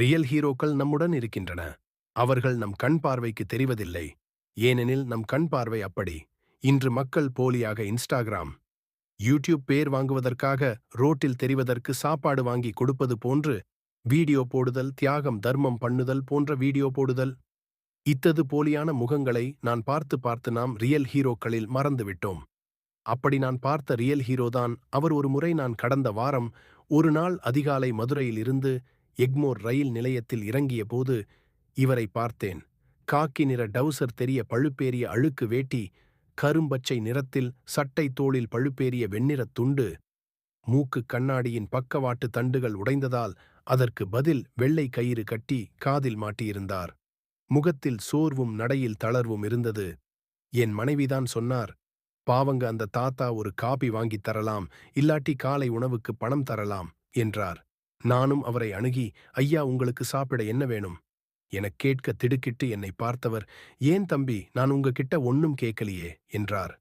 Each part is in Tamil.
ரியல் ஹீரோக்கள் நம்முடன் இருக்கின்றன. அவர்கள் நம் கண் பார்வைக்கு தெரிவதில்லை. ஏனெனில் நம் கண் பார்வை அப்படி. இன்று மக்கள் போலியாக இன்ஸ்டாகிராம் யூடியூப் பேர் வாங்குவதற்காக ரோட்டில் தெரிவதற்கு சாப்பாடு வாங்கி கொடுப்பது போன்று வீடியோ போடுதல் தியாகம் தர்மம் பண்ணுதல் போன்ற வீடியோ போடுதல். இத்தது போலியான முகங்களை நான் பார்த்து பார்த்து நாம் ரியல் ஹீரோக்களில் மறந்துவிட்டோம். அப்படி நான் பார்த்த ரியல் ஹீரோதான். அவர் ஒரு முறை நான் கடந்த வாரம் ஒரு நாள் அதிகாலை மதுரையில் இருந்து எக்மோர் ரயில் நிலையத்தில் இறங்கிய போது இவரை பார்த்தேன். காக்கி நிற டவுசர் தெரிய பழுப்பேறிய அழுக்கு வேட்டி கரும்பச்சை நிறத்தில் சட்டை தோளில் பழுப்பேறிய வெண்ணிறத் துண்டு மூக்கு கண்ணாடியின் பக்கவாட்டு தண்டுகள் உடைந்ததால் அதற்கு பதில் வெள்ளை கயிறு கட்டி காதில் மாட்டியிருந்தார். முகத்தில் சோர்வும் நடையில் தளர்வும் இருந்தது. என் மனைவிதான் சொன்னார் பாவங்க அந்த தாத்தா ஒரு காபி வாங்கித் தரலாம் இல்லாட்டி காலை உணவுக்கு பணம் தரலாம் என்றார். நானும் அவரை அணுகி ஐயா உங்களுக்கு சாப்பிட என்ன வேணும்? எனக் கேட்க திடுக்கிட்டு என்னை பார்த்தவர் ஏன் தம்பி நான் உங்ககிட்ட ஒன்னும் கேட்கலையே என்றார்.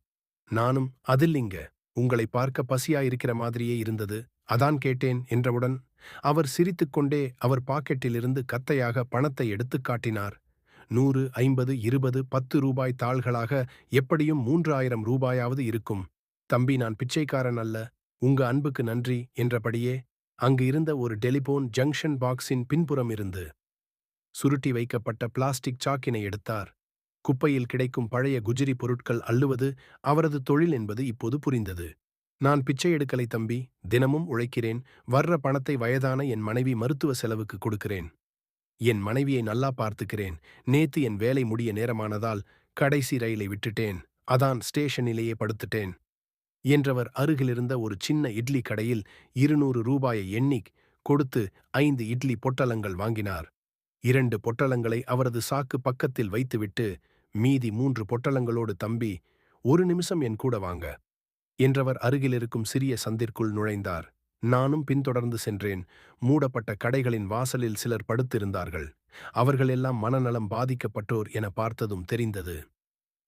நானும் அதில்லிங்க உங்களை பார்க்க பசியாயிருக்கிற மாதிரியே இருந்தது அதான் கேட்டேன் என்றவுடன் அவர் சிரித்துக்கொண்டே அவர் பாக்கெட்டிலிருந்து கத்தையாக பணத்தை எடுத்துக் காட்டினார். நூறு ஐம்பது இருபது பத்து ரூபாய் தாள்களாக எப்படியும் மூன்று ஆயிரம் ரூபாயாவது இருக்கும். தம்பி நான் பிச்சைக்காரன் அல்ல உங்க அன்புக்கு நன்றி என்றபடியே அங்கு இருந்த ஒரு டெலிபோன் ஜங்ஷன் பாக்ஸின் பின்புறம் இருந்து சுருட்டி வைக்கப்பட்ட பிளாஸ்டிக் சாக்கினை எடுத்தார். குப்பையில் கிடைக்கும் பழைய குஜிரி பொருட்கள் அள்ளுவது அவரது தொழில் என்பது இப்போது புரிந்தது. நான் பிச்சை எடுக்கலை தம்பி தினமும் உழைக்கிறேன் வர்ற பணத்தை வயதான என் மனைவி மருத்துவ செலவுக்கு கொடுக்கிறேன். என் மனைவியை நல்லா பார்த்துக்கிறேன் நேத்து என் வேலை முடிய நேரமானதால் கடைசி ரயிலை விட்டுட்டேன் அதான் ஸ்டேஷனிலேயே படுத்துட்டேன். என்றவர் அருகிலிருந்த ஒரு சின்ன இட்லி கடையில் இருநூறு ரூபாயை எண்ணிக் கொடுத்து ஐந்து இட்லி பொட்டலங்கள் வாங்கினார். இரண்டு பொட்டலங்களை அவரது சாக்கு பக்கத்தில் வைத்துவிட்டு மீதி மூன்று பொட்டலங்களோடு தம்பி ஒரு நிமிஷம் என் கூட வாங்க என்றவர் அருகிலிருக்கும் சிறிய சந்திற்குள் நுழைந்தார். நானும் பின்தொடர்ந்து சென்றேன். மூடப்பட்ட கடைகளின் வாசலில் சிலர் படுத்திருந்தார்கள். அவர்களெல்லாம் மனநலம் பாதிக்கப்பட்டோர் என பார்த்ததும் தெரிந்தது.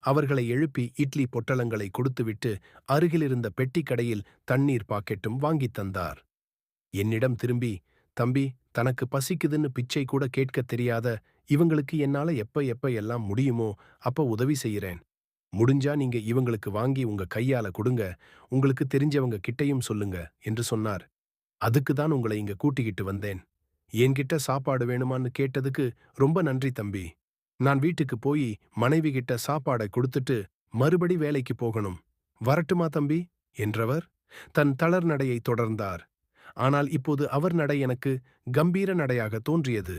அவர்களை எழுப்பி இட்லி பொட்டலங்களை கொடுத்துவிட்டு அருகிலிருந்த பெட்டி கடையில் தண்ணீர் பாக்கெட்டும் வாங்கித் தந்தார். என்னிடம் திரும்பி தம்பி தனக்கு பசிக்குதுன்னு பிச்சை கூட கேட்கத் தெரியாத இவங்களுக்கு என்னால எப்ப எப்ப எல்லாம் முடியுமோ அப்ப உதவி செய்யறேன் முடிஞ்சா நீங்க இவங்களுக்கு வாங்கி உங்க கையால கொடுங்க உங்களுக்கு தெரிஞ்சவங்க கிட்டையும் சொல்லுங்க என்று சொன்னார். அதுக்கு தான் உங்களை இங்க கூட்டிக்கிட்டு வந்தேன். என்கிட்ட சாப்பாடு வேணுமான்னு கேட்டதுக்கு ரொம்ப நன்றி தம்பி. நான் வீட்டுக்கு போய் மனைவி கிட்ட சாப்பாடை கொடுத்துட்டு மறுபடி வேலைக்கு போகணும். வரட்டுமா தம்பி? என்றவர் தன் தளர் நடையை தொடர்ந்தார். ஆனால் இப்போது அவர் நடை எனக்கு கம்பீர நடையாக தோன்றியது.